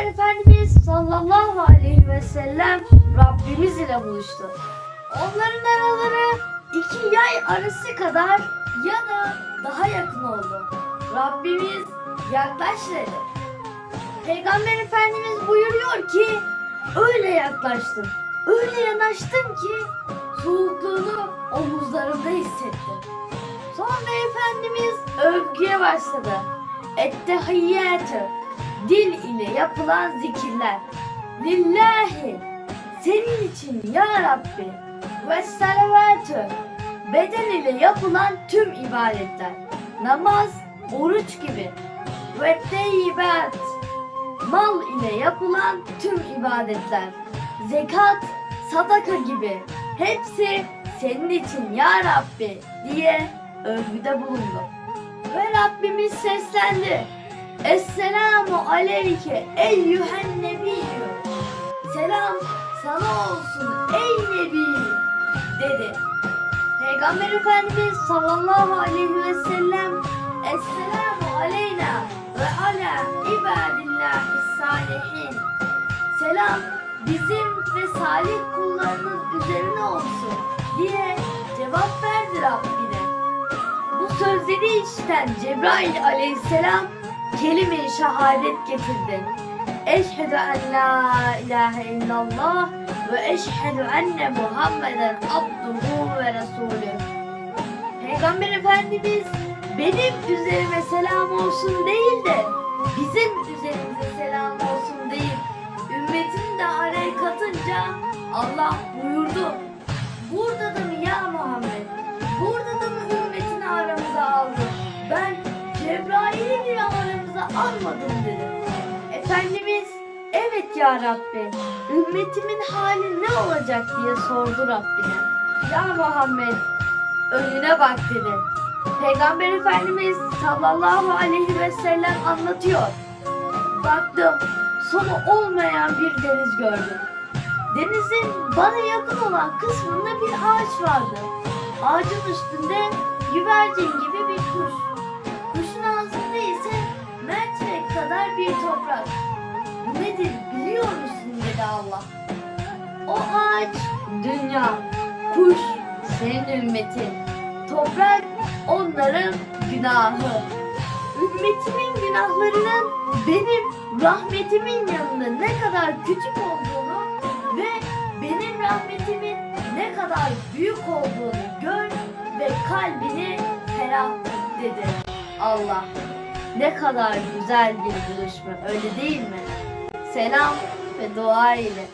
Peygamber Efendimiz sallallahu aleyhi ve sellem Rabbimiz ile buluştu. Onların araları iki yay arası kadar ya da daha yakın oldu. Rabbimiz yaklaş dedi. Peygamber Efendimiz buyuruyor ki öyle yaklaştım, öyle yanaştım ki soğukluğunu omuzlarımda hissettim. Sonra Efendimiz övgüye başladı. Ettehiyyatü dil ile yapılan zikirler. Lillahi senin için ya Rabbi ve salavatü beden ile yapılan tüm ibadetler. Namaz, oruç gibi. Ve teyyibat mal ile yapılan tüm ibadetler. Zekat, sadaka gibi. Hepsi senin için ya Rabbi diye övgüde bulundu. Ve Rabbimiz seslendi. Esselamu aleyke eyyühen nebiyyü. Selam sana olsun ey nebi dedi. Peygamber Efendimiz sallallahu aleyhi ve sellem Esselamu aleyna ve ala ibadillahi salihin. Selam bizim ve salih kullarının üzerine olsun diye cevap verdi Rabbine. Bu sözleri işiten Cebrail aleyhisselam kelime-i şehadet getirdi. Eşhedü en la ilahe illallah ve eşhedü enne Muhammeden abduhu ve resulü. Peygamber Efendimiz benim üzerime selam olsun değil de bizim üzerimize selam olsun değil. Ümmetini de araya katınca Allah buyurdu. Burada da mı ya Muhammed? Burada almadım dedi. Efendimiz evet ya Rabbi ümmetimin hali ne olacak diye sordu Rabbine. Ya Muhammed önüne bak dedi. Peygamber Efendimiz sallallahu aleyhi ve sellem anlatıyor. Baktım sonu olmayan bir deniz gördüm. Denizin bana yakın olan kısmında bir ağaç vardı. Ağacın üstünde güvercin gibi bir kuş. Kadar bir toprak. Nedir biliyor musun dedi Allah. O ağaç dünya, kuş senin ümmetin, toprak onların günahı. Ümmetimin günahlarının benim rahmetimin yanında ne kadar küçük olduğunu ve benim rahmetimin ne kadar büyük olduğunu gör ve kalbini ferah dedi Allah. Ne kadar güzel bir buluşma öyle değil mi? Selam ve dua ile.